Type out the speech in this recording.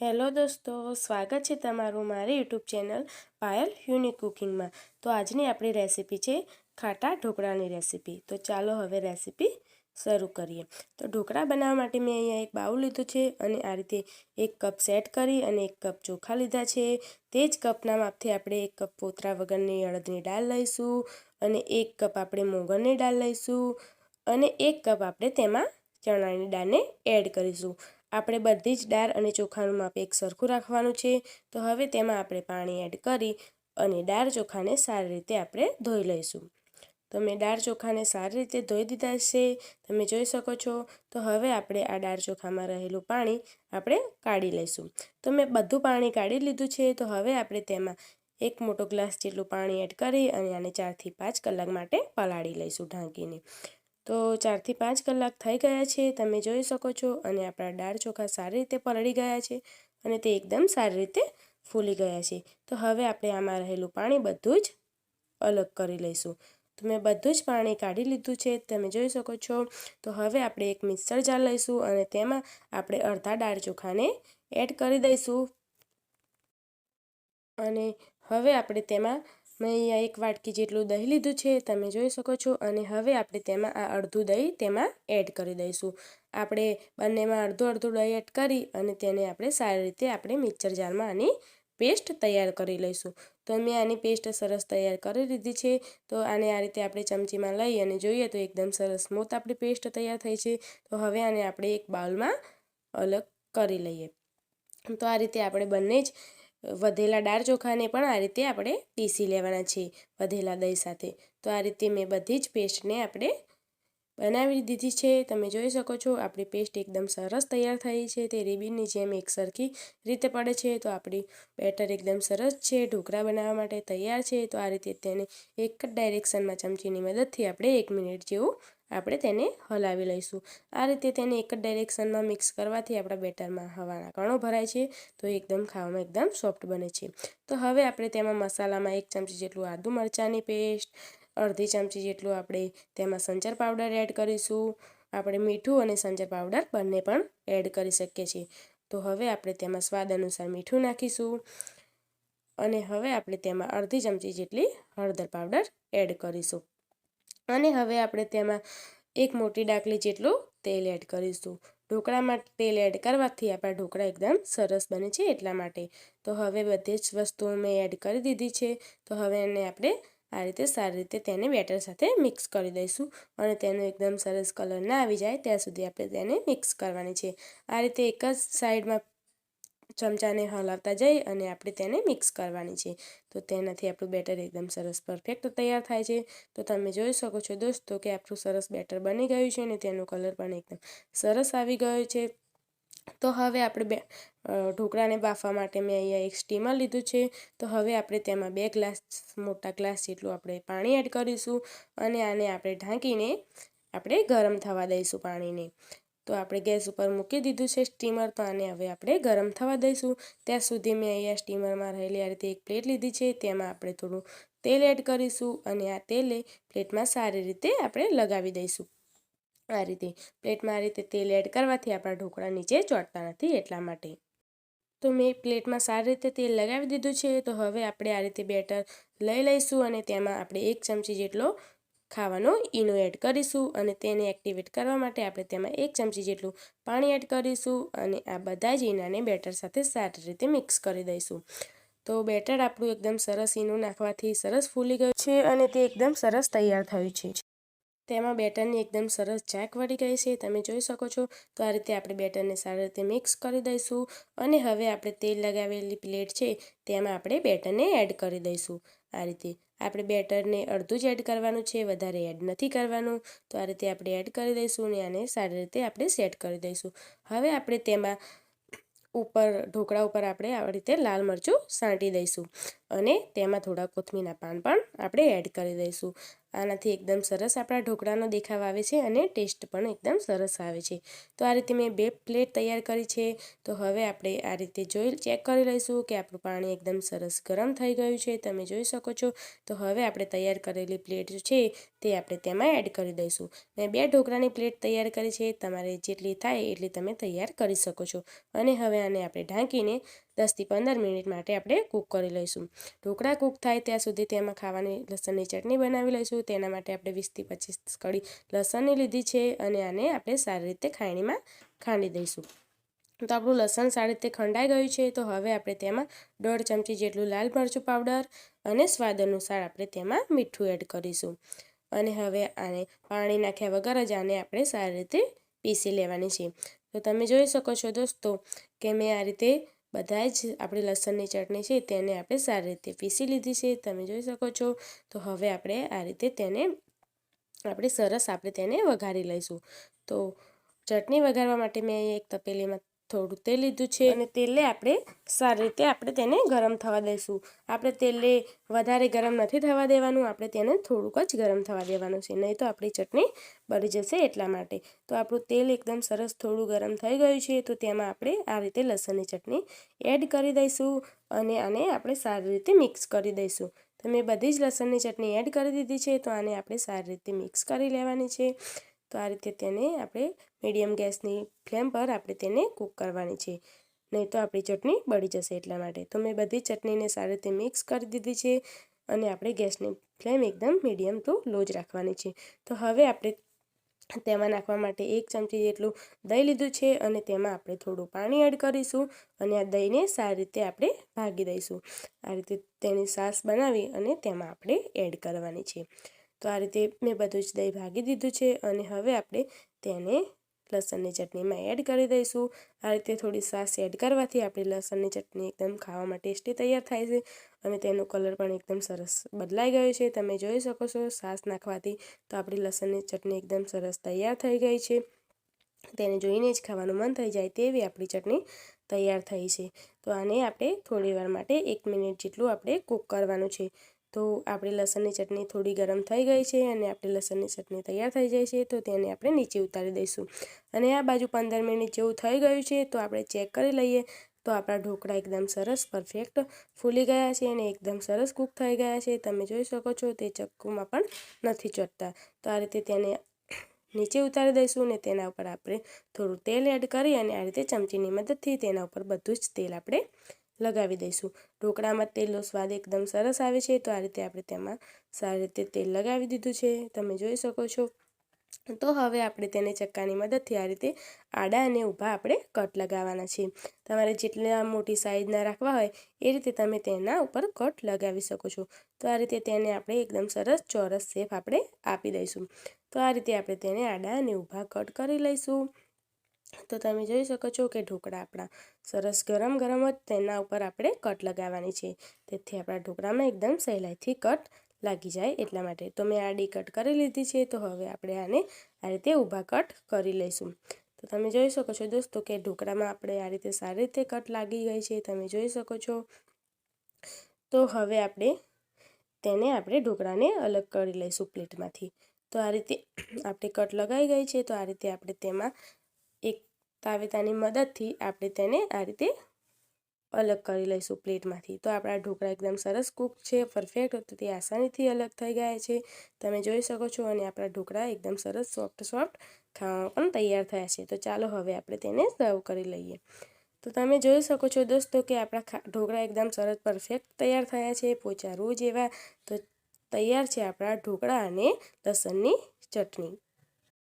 Hello દોસ્તો, સ્વાગત છે તમારું મારી યુટ્યુબ ચેનલ પાયલ યુનિક કુકિંગમાં. તો આજની આપણી રેસીપી છે ખાટા ઢોકળાની રેસીપી. તો ચાલો હવે રેસીપી શરૂ કરીએ. તો ઢોકળા બનાવવા માટે મેં અહીંયા એક બાઉલ લીધું છે અને આ રીતે એક કપ સેટ કરી અને એક કપ ચોખા લીધા છે. તે જ કપના માપથી આપણે એક કપ પોતરા વગરની અડદની દાળ લઈશું અને એક કપ આપણે મોગરની દાળ લઈશું અને એક કપ આપણે તેમાં ચણાની દાળને એડ કરીશું. આપણે બધી જ દાળ અને ચોખાનું માપ એક સરખું રાખવાનું છે. તો હવે તેમાં આપણે પાણી એડ કરી અને દાળ ચોખાને સારી રીતે આપણે ધોઈ લઈશું. તો મેં દાળ ચોખાને સારી રીતે ધોઈ દીધા છે. તમે જોઈ શકો છો. તો હવે આપણે આ દાળ ચોખામાં રહેલું પાણી આપણે કાઢી લઈશું. તો મેં બધું પાણી કાઢી લીધું છે. તો હવે આપણે તેમાં એક મોટો ગ્લાસ જેટલું પાણી એડ કરી અને આને ચારથી પાંચ કલાક માટે પલાળી લઈશું ઢાંકીને. તો ચારથી પાંચ કલાક થઈ ગયા છે, તમે જોઈ શકો છો અને આપણા દાળ ચોખા સારી રીતે પલળી ગયા છે અને તે એકદમ સારી રીતે ફૂલી ગયા છે. તો હવે આપણે આમાં રહેલું પાણી બધું જ અલગ કરી લઈશું. તો મેં બધું જ પાણી કાઢી લીધું છે, તમે જોઈ શકો છો. તો હવે આપણે એક મિક્સર જાર લઈશું અને તેમાં આપણે અડધા દાળ ચોખાને એડ કરી દઈશું. અને હવે આપણે તેમાં મેં અહીંયા એક વાટકી જેટલું દહીં લીધું છે, તમે જોઈ શકો છો. અને હવે આપણે તેમાં આ અડધું દહીં તેમાં એડ કરી દઈશું. આપણે બંનેમાં અડધું અડધું દહીં એડ કરી અને તેને આપણે સારી રીતે આપણે મિક્સર જારમાં આની પેસ્ટ તૈયાર કરી લઈશું. તો મેં આની પેસ્ટ સરસ તૈયાર કરી લીધી છે. તો આને આ રીતે આપણે ચમચીમાં લઈ અને જોઈએ તો એકદમ સરસ સ્મૂથ આપણી પેસ્ટ તૈયાર થઈ છે. તો હવે આને આપણે એક બાઉલમાં અલગ કરી લઈએ. તો આ રીતે આપણે બંને જ વધેલા દાળ ચોખાને પણ આ રીતે આપણે પીસી લેવાના છે, વધેલા દહીં સાથે. તો આ રીતે મેં બધી જ પેસ્ટને આપણે બનાવી દીધી છે. તમે જોઈ શકો છો, આપણી પેસ્ટ એકદમ સરસ તૈયાર થઈ છે. તે રીબીનની જેમ એક સરખી રીતે પડે છે. તો આપણી બેટર એકદમ સરસ છે, ઢોકળા બનાવવા માટે તૈયાર છે. તો આ રીતે તેને એક જ ડાયરેક્શનમાં ચમચીની મદદથી આપણે એક મિનિટ જેવું આપણે તેને હલાવી લઈશું. આ રીતે તેને એક જ ડાયરેક્શનમાં મિક્સ કરવાથી આપણા બેટરમાં હવાના કણો ભરાય છે, તો એકદમ ખાવામાં એકદમ સોફ્ટ બને છે. તો હવે આપણે તેમાં મસાલામાં એક ચમચી જેટલું આદુ મરચાંની પેસ્ટ અડધી ચમચી જેટલું આપણે તેમાં સંચર પાવડર એડ કરીશું. આપણે મીઠું અને સંચર પાવડર બંને પણ એડ કરી શકીએ છીએ. તો હવે આપણે તેમાં સ્વાદ અનુસાર મીઠું નાખીશું. અને હવે આપણે તેમાં અડધી ચમચી જેટલી હળદર પાવડર એડ કરીશું. અને હવે આપણે તેમાં એક મોટી ડાકલી જેટલું તેલ એડ કરીશું. ઢોકળામાં તેલ એડ કરવાથી આપણા ઢોકળા એકદમ સરસ બને છે એટલા માટે. તો હવે બધી જ વસ્તુઓ મેં એડ કરી દીધી છે. તો હવે એને આપણે આ રીતે સારી રીતે તેને બેટર સાથે મિક્સ કરી દઈશું અને તેનો એકદમ સરસ કલર ના આવી જાય ત્યાં સુધી આપણે તેને મિક્સ કરવાની છે. આ રીતે એક જ સાઈડમાં ચમચાને હલાવતા જઈ અને આપણે તેને મિક્સ કરવાની છે. તો તેનાથી આપણું બેટર એકદમ સરસ પરફેક્ટ તૈયાર થાય છે. તો તમે જોઈ શકો છો દોસ્તો કે આપણું સરસ બેટર બની ગયું છે અને તેનો કલર પણ એકદમ સરસ આવી ગયો છે. તો હવે આપણે બે ઢોકળાને બાફવા માટે મેં અહીંયા એક સ્ટીમર લીધું છે. તો હવે આપણે તેમાં બે ગ્લાસ, મોટા ગ્લાસ જેટલું આપણે પાણી એડ કરીશું અને આને આપણે ઢાંકીને આપણે ગરમ થવા દઈશું પાણીને. તો આપણે ગેસ ઉપર મૂકી દીધું છે સ્ટીમર તો આને હવે આપણે ગરમ થવા દઈશું. ત્યાં સુધી મેં અહીંયા સ્ટીમરમાં રહેલી આ રીતે એક પ્લેટ લીધી છે, તેમાં આપણે થોડું તેલ એડ કરીશું અને આ તેલે પ્લેટમાં સારી રીતે આપણે લગાવી દઈશું. આ રીતે પ્લેટમાં આ રીતે તેલ એડ કરવાથી આપણા ઢોકળા નીચે ચોટતા નથી એટલા માટે. તો મેં પ્લેટમાં સારી રીતે તેલ લગાવી દીધું છે, તો હવે આપણે આ રીતે બેટર લઈ લઈશું અને તેમાં આપણે એક ચમચી જેટલો ખાવાનો ઈનો એડ કરીશું અને તેને એક્ટિવેટ કરવા માટે આપણે તેમાં એક ચમચી જેટલું પાણી એડ કરીશું અને આ બધા જ ઈનાને બેટર સાથે સારી રીતે મિક્સ કરી દઈશું. તો બેટર આપણું એકદમ સરસ ઈનું નાખવાથી સરસ ફૂલી ગયું છે અને તે એકદમ સરસ તૈયાર થયું છે. તેમાં બેટરની એકદમ સરસ ચાક વળી ગઈ છે, તમે જોઈ શકો છો. તો આ રીતે આપણે બેટરને સારી રીતે મિક્સ કરી દઈશું અને હવે આપણે તેલ લગાવેલી પ્લેટ છે, તેમાં આપણે બેટરને એડ કરી દઈશું. આ રીતે આપણે બેટરને અડધું જ એડ કરવાનું છે, વધારે એડ નથી કરવાનું. તો આ રીતે આપણે એડ કરી દઈશું અને આને સારી રીતે આપણે સેટ કરી દઈશું. હવે આપણે તેમાં ઉપર, ઢોકળા ઉપર આપણે આવી રીતે લાલ મરચું સાંટી દઈશું. અને તેમાં થોડા કોથમીના પાન પણ આપણે એડ કરી દઈશું. આનાથી એકદમ સરસ આપણા ઢોકળાનો દેખાવ આવે છે અને ટેસ્ટ પણ એકદમ સરસ આવે છે. તો આ રીતે મેં બે પ્લેટ તૈયાર કરી છે. તો હવે આપણે આ રીતે જોઈ, ચેક કરી લઈશું કે આપણું પાણી એકદમ સરસ ગરમ થઈ ગયું છે. તમે જોઈ શકો છો. તો હવે આપણે તૈયાર કરેલી પ્લેટ છે તે આપણે તેમાં એડ કરી દઈશું. મેં બે ઢોકળાની પ્લેટ તૈયાર કરી છે. તમારે જેટલી થાય એટલી તમે તૈયાર કરી શકો છો. અને હવે આને આપણે ઢાંકીને દસથી પંદર મિનિટ માટે આપણે કૂક કરી લઈશું. ઢોકળા કૂક થાય ત્યાં સુધી તેમાં ખાવાની લસણની ચટણી બનાવી લઈશું. તેના માટે આપણે વીસથી પચીસ કડી લસણની લીધી છે અને આને આપણે સારી રીતે ખાણીમાં ખાંડી દઈશું. તો આપણું લસણ સારી રીતે ખંડાઈ ગયું છે તો હવે આપણે તેમાં દોઢ ચમચી જેટલું લાલ મરચું પાવડર અને સ્વાદ અનુસાર આપણે તેમાં મીઠું એડ કરીશું. અને હવે આને પાણી નાખ્યા વગર જ આને આપણે સારી રીતે પીસી લેવાની છે. તો તમે જોઈ શકો છો દોસ્તો કે મેં આ રીતે બધા જ આપણી લસણની ચટણી છે તેને આપણે સારી રીતે પીસી લીધી છે, તમે જોઈ શકો છો. તો હવે આપણે આ રીતે તેને, આપણે સરસ આપણે તેને વઘારી લઈશું. તો ચટણી વઘારવા માટે મેં એક તપેલીમાં થોડું તેલ લીધું છે. અને તેલે આપણે સારી રીતે આપણે તેને ગરમ થવા દઈશું. આપણે તેલને વધારે ગરમ નથી થવા દેવાનું, આપણે તેને થોડુંક જ ગરમ થવા દેવાનું છે. નહીં તો આપણી ચટણી બળી જશે એટલા માટે. તો આપણું તેલ એકદમ સરસ થોડું ગરમ થઈ ગયું છે, તો તેમાં આપણે આ રીતે લસણની ચટણી એડ કરી દઈશું અને આને આપણે સારી રીતે મિક્સ કરી દઈશું. તો મેં બધી જ લસણની ચટણી એડ કરી દીધી છે, તો આને આપણે સારી રીતે મિક્સ કરી લેવાની છે. તો આ રીતે તેને આપણે મીડિયમ ગેસની ફ્લેમ પર આપણે તેને કૂક કરવાની છે. નહીં તો આપણી ચટણી બળી જશે એટલા માટે. તો મેં બધી ચટણીને સારી રીતે મિક્સ કરી દીધી છે અને આપણે ગેસની ફ્લેમ એકદમ મીડિયમ ટુ લો જ રાખવાની છે. તો હવે આપણે તેમાં નાખવા માટે એક ચમચી જેટલું દહીં લીધું છે અને તેમાં આપણે થોડું પાણી એડ કરીશું અને આ દહીંને સારી રીતે આપણે ભાગી દઈશું. આ રીતે તેની સાસ બનાવી અને તેમાં આપણે એડ કરવાની છે. તો આ રીતે મેં બધું જ દહીં ભાગી દીધું છે અને હવે આપણે તેને લસણની ચટણીમાં એડ કરી દઈશું. આ રીતે થોડી સાસ એડ કરવાથી આપણી લસણની ચટણી એકદમ ખાવામાં ટેસ્ટી તૈયાર થાય છે અને તેનો કલર પણ એકદમ સરસ બદલાઈ ગયો છે. તમે જોઈ શકો છો સાસ નાખવાથી તો આપણી લસણની ચટણી એકદમ સરસ તૈયાર થઈ ગઈ છે. તેને જોઈને જ ખાવાનું મન થઈ જાય તેવી આપણી ચટણી તૈયાર થઈ છે. તો આને આપણે થોડી વાર માટે એક મિનિટ જેટલું આપણે કૂક કરવાનું છે. તો આપણી લસણની ચટણી થોડી ગરમ થઈ ગઈ છે અને આપણી લસણની ચટણી તૈયાર થઈ જાય છે, તો તેને આપણે નીચે ઉતારી દઈશું. અને આ બાજુ પંદર મિનિટ જેવું થઈ ગયું છે, તો આપણે ચેક કરી લઈએ. તો આપણા ઢોકળા એકદમ સરસ પરફેક્ટ ફૂલી ગયા છે અને એકદમ સરસ કૂક થઈ ગયા છે. તમે જોઈ શકો છો તે ચક્કુમાં પણ નથી ચોટતા. તો આ રીતે તેને નીચે ઉતારી દઈશું અને તેના ઉપર આપણે થોડું તેલ એડ કરી અને આ રીતે ચમચીની મદદથી તેના ઉપર બધું જ તેલ આપણે લગાવી દઈશું. ઢોકળામાં તેલનો સ્વાદ એકદમ સરસ આવે છે, તો આ રીતે આપણે તેમાં સારી રીતે તેલ લગાવી દીધું છે. તમે જોઈ શકો છો. તો હવે આપણે તેને ચક્કાની મદદથી આ રીતે આડા અને ઊભા આપણે કટ લગાવવાના છે તમારે જેટલા મોટી સાઈઝના રાખવા હોય, એ રીતે તમે તેના ઉપર કટ લગાવી શકો છો. તો આ રીતે તેને આપણે એકદમ સરસ ચોરસ શેપ આપણે આપી દઈશું. તો આ રીતે આપણે તેને આડા અને ઊભા કટ કરી લઈશું. તો તમે જોઈ શકો છો કે ઢોકળા આપણા સરસ ગરમ ગરમ જ તેના ઉપર આપણે કટ લગાવવાની છે. તેથી આપણા ઢોકળામાં એકદમ સહેલાઈથી કટ લાગી જાય એટલા માટે. તો મેં આડી કટ કરી લીધી છે, તો હવે આપણે આને આ રીતે ઊભા કટ કરી લઈશું. તો તમે જોઈ શકો છો દોસ્તો કે ઢોકળામાં આપણે આ રીતે સારી રીતે કટ લાગી ગઈ છે. તમે જોઈ શકો છો. તો હવે આપણે તેને આપણે ઢોકળાને અલગ કરી લઈશું પ્લેટમાંથી. તો આ રીતે આપણે કટ લગાવી ગઈ છે, તો આ રીતે આપણે તેમાં એક તાવેતાની મદદથી આપણે તેને આ રીતે અલગ કરી લઈશું પ્લેટમાંથી. તો આપણા ઢોકળા એકદમ સરસ કૂક છે, પરફેક્ટ, તો તે આસાનીથી અલગ થઈ ગયા છે. તમે જોઈ શકો છો અને આપણા ઢોકળા એકદમ સરસ સોફ્ટ સોફ્ટ ખાવા પણ તૈયાર થયા છે. તો ચાલો હવે આપણે તેને સર્વ કરી લઈએ. તો તમે જોઈ શકો છો દોસ્તો કે આપણા ઢોકળા એકદમ સરસ પરફેક્ટ તૈયાર થયા છે, પોચા રોજ એવા. તો તૈયાર છે આપણા ઢોકળા અને લસણની ચટણી.